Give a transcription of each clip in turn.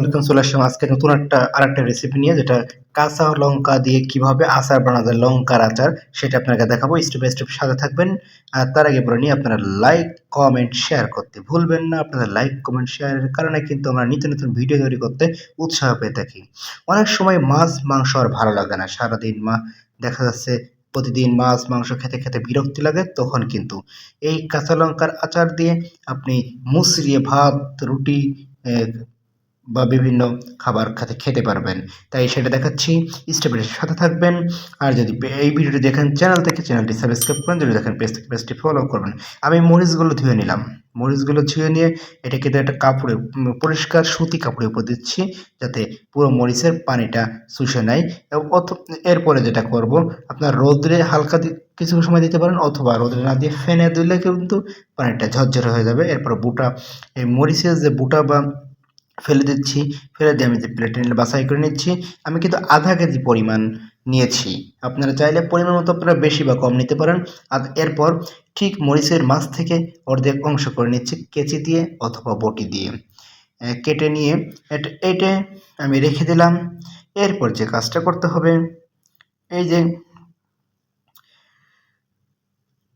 Welcome চলে আসলাম আজকে নতুন একটা আর একটা রেসিপি নিয়ে, যেটা কাঁচা লঙ্কা দিয়ে কীভাবে আচার বানানো যায়, লঙ্কার আচার, সেটা আপনাকে দেখাবো। স্টেপ বাই স্টেপ সাথে থাকবেন। আর তার আগে বলে নিয়ে আপনারা লাইক কমেন্ট শেয়ার করতে ভুলবেন না। আপনাদের লাইক কমেন্ট শেয়ারের কারণে কিন্তু আমরা নিত্য নতুন ভিডিও তৈরি করতে উৎসাহ পেয়ে থাকি। অনেক সময় মাছ, মাংস আর ভালো লাগে না। সারাদিন মা, দেখা যাচ্ছে প্রতিদিন মাছ, মাংস খেতে খেতে বিরক্তি লাগে, তখন কিন্তু এই কাঁচা লঙ্কার আচার দিয়ে আপনি মুসরিয়ে ভাত, রুটি বা বিভিন্ন খাবার খেতে খেতে পারবেন। তাই সেটা দেখাচ্ছি। স্টেপের সাথে থাকবেন। আর যদি এই ভিডিওটি দেখেন চ্যানেল থেকে, চ্যানেলটি সাবস্ক্রাইব করেন। যদি দেখেন পেজ থেকে পেজটি ফলো করবেন। আমি মরিচগুলো ধুয়ে নিলাম। মরিচগুলো ধুয়ে নিয়ে এটাকে একটা কাপড়ে পরিষ্কার সুতি কাপড়ে উপর দিচ্ছি যাতে পুরো মরিচের পানিটা শুষে নেয়। এবং এরপরে যেটা করব, আপনার রোদ্রে হালকা কিছু সময় দিতে পারেন অথবা রোদ্রে না দিয়ে ফেনে দিলে কিন্তু পানিটা ঝরঝরে হয়ে যাবে। এরপর বুটা এই মরিচের যে বুটা বা ফেলে দিচ্ছি, ফেলে দিয়ে আমি যে প্লেটে নিলে বাছাই করে নিচ্ছি। আমি কিন্তু আধা কেজি পরিমাণ নিয়েছি। আপনারা চাইলে পরিমাণ মতো আপনারা বেশি বা কম নিতে পারেন। আর এরপর ঠিক মরিচের মাছ থেকে অর্ধেক অংশ করে নিচ্ছি কেচি দিয়ে অথবা বটি দিয়ে। কেটে নিয়ে এটা আমি রেখে দিলাম। এরপর যে কাজটা করতে হবে, এই যে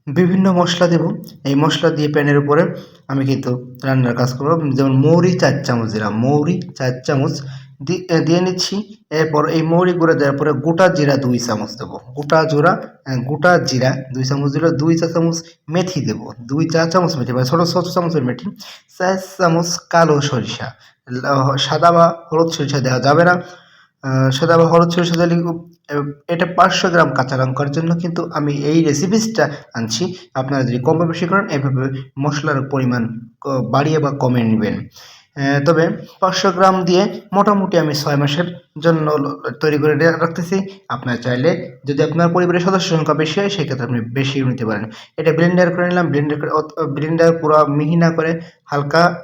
বিভিন্ন মশলা দেব। এই মশলা দিয়ে প্যানের উপরে আমি কিন্তু রান্নার কাজ করব। যেমন মৌরি চার চামচ দিলাম। মৌরি চার চামচ দিয়ে নিচ্ছি। এরপর এই মৌরি গুঁড়ো দেওয়ার পরে গোটা জিরা দুই চামচ দেবো। গোটা জোড়া গোটা জিরা দুই চামচ দিলে দুই চা চামচ মেথি দেবো। দুই চা চামচ মেথি মানে ছোটো ছোটো চামচের মেথি। চার চামচ কালো সরিষা। সাদা বা হলুদ সরিষা দেওয়া যাবে না। আহ, সাদা বা হলুদ সরিষা খুব- এটা পাঁচশো গ্রাম কাঁচা লঙ্কার জন্য কিন্তু আমি এই রেসিপিসটা আনছি। আপনারা যদি কম বেশি করেন এভাবে মশলার পরিমাণ বাড়িয়ে বা কমে নেবেন। তবে পাঁচশো গ্রাম দিয়ে মোটামুটি আমি ছয় মাসের জন্য তৈরি করে রাখতেছি। আপনার চাইলে যদি আপনার পরিবারের সদস্য সংখ্যা বেশি হয় সেক্ষেত্রে আপনি বেশি নিতে পারেন। এটা ব্লেন্ডার করে নিলাম ব্লেন্ডার করে ব্লেন্ডার পুরো মিহি না করে হালকা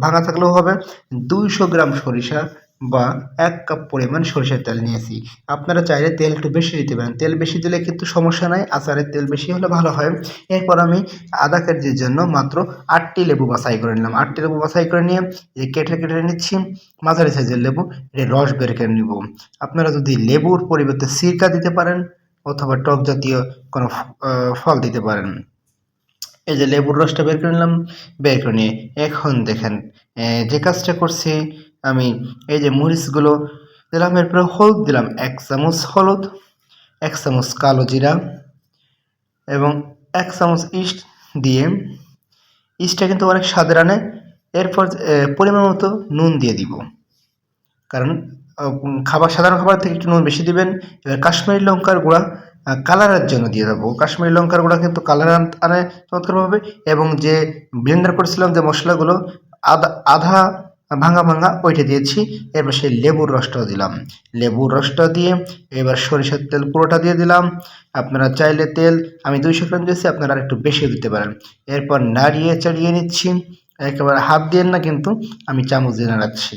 ভাঙা থাকলেও হবে। দুইশো গ্রাম সরিষা বা এক কাপ পরিমাণ সরিষার তেল নিয়েছি। আপনারা চাইলে তেল একটু বেশি দিতে পারেন। তেল বেশি দিলে কিন্তু সমস্যা নাই, আচারের তেল বেশি হলে ভালো হয়। এরপর আমি আধা কেজির জন্য মাত্র আটটি লেবু বাছাই করে নিলাম। আটটি লেবু বাছাই করে নিয়ে এই কেটে কেটে নিচ্ছি। মাঝারি সাইজের লেবু এর রস বের করে নিব। আপনারা যদি লেবুর পরিবর্তে সিরকা দিতে পারেন অথবা টক জাতীয় কোনো ফল দিতে পারেন। এই যে লেবুর রসটা বের করে নিলাম, বের করে নিয়ে এখন দেখেন যে কাজটা করছি আমি এই যে মরিচগুলো দিলাম, এরপরে হলুদ দিলাম, এক চামচ হলুদ, এক চামচ কালো জিরা এবং এক চামচ ইস্ট দিয়ে। ইস্টটা কিন্তু অনেক স্বাদের আনে। এরপর পরিমাণ মতো নুন দিয়ে দিব। কারণ খাবার, সাধারণ খাবার থেকে একটু নুন বেশি দিবেন। এবার কাশ্মীরি লঙ্কার গুঁড়া কালারের জন্য দিয়ে দেবো। কাশ্মীরি লঙ্কার গুঁড়া কিন্তু কালার আনে চমৎকারভাবে। এবং যে ব্লেন্ডার করেছিলাম যে মশলাগুলো আধা আধা ভাঙা ভাঙা ওইটা দিয়েছি এরপর সেই লেবুর রসটাও দিলাম। লেবুর রসটা দিয়ে এবার সরিষার তেল পুরোটা দিয়ে দিলাম। আপনারা চাইলে তেল, আমি দুইশো গ্রাম দিয়েছি, আপনারা একটু বেশি দিতে পারেন। এরপর নাড়িয়ে চাড়িয়ে নিচ্ছি। একেবারে হাত দিয়ে না কিন্তু, আমি চামচ দিয়ে নাড়াচ্ছি।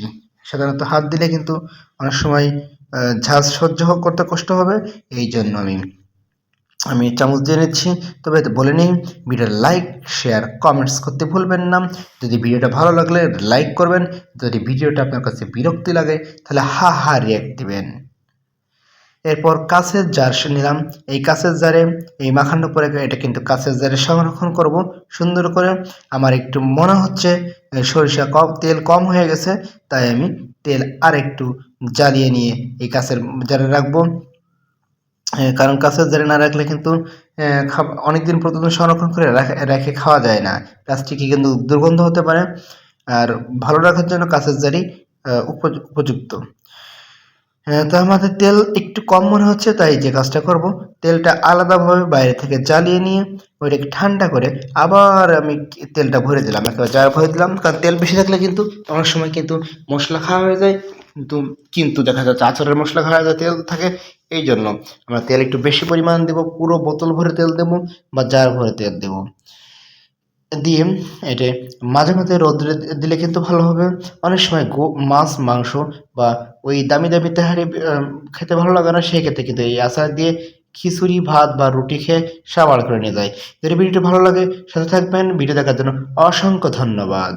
সাধারণত হাত দিলে কিন্তু অনেক সময় ঝাঁজ সহ্য করতে কষ্ট হবে, এই জন্য আমি আমি চামচ দিয়ে নিচ্ছি। তবে বলে নিই ভিডিও লাইক, শেয়ার, কমেন্টস করতে ভুলবেন না। যদি ভিডিওটা ভালো লাগলে লাইক করবেন, যদি ভিডিওটা আপনার কাছে বিরক্তি লাগে, তাহলে হা হা রিয়াক্ট দিবেন। এরপর কাঁচের জার নিলাম। এই কাছের জারে, এই মাখানো পরে এটা কিন্তু কাছের জারে সংরক্ষণ করব সুন্দর করে। আমার একটু মনে হচ্ছে সরিষা কম, তেল কম হয়ে গেছে, তাই আমি তেল আর একটু জ্বালিয়ে নিয়ে এই কাছের জারে রাখব। কারণ কাঁচের জারে না রাখলে কিন্তু এ, খাব- অনেকদিন পর্যন্ত সংরক্ষণ করে রাখে খাওয়া যায় না। প্লাস্টিকে কিন্তু দুর্গন্ধ হতে পারে আর ভালো রাখার জন্য কাঁচের জারি উপযুক্ত। তো আমাদের তেল একটু কম মনে হচ্ছে তাই যে কাজটা করব তেলটা আলাদাভাবে বাইরে থেকে জ্বালিয়ে নিয়ে ওইটাকে ঠান্ডা করে আবার আমি তেলটা ভরে দিলাম। একেবারে জার ভরে দিলাম কারণ তেল বেশি থাকলে কিন্তু অনেক সময় কিন্তু মশলা খাওয়া হয়ে যায় কিন্তু কিন্তু দেখা যাচ্ছে আচারের মশলা খাওয়া যায় তেল থাকে, এই জন্য আমরা তেল একটু বেশি পরিমাণ দেবো, পুরো বোতল ভরে তেল দেবো বা জার ভরে তেল দেবো। দিয়ে এটা মাঝে মাঝে রোদ্রে দিলে কিন্তু ভালো হবে। অনেক সময় গো, মাছ, মাংস বা ওই দামি দামি তেহারি খেতে ভালো লাগে না, সেই ক্ষেত্রে কিন্তু এই আচার দিয়ে খিচুড়ি, ভাত বা রুটি খেয়ে সাবার করে নিয়ে যায়। যদি ভিডিওটি ভালো লাগে, সাথে থাকবেন। ভিডিও দেখার জন্য অসংখ্য ধন্যবাদ।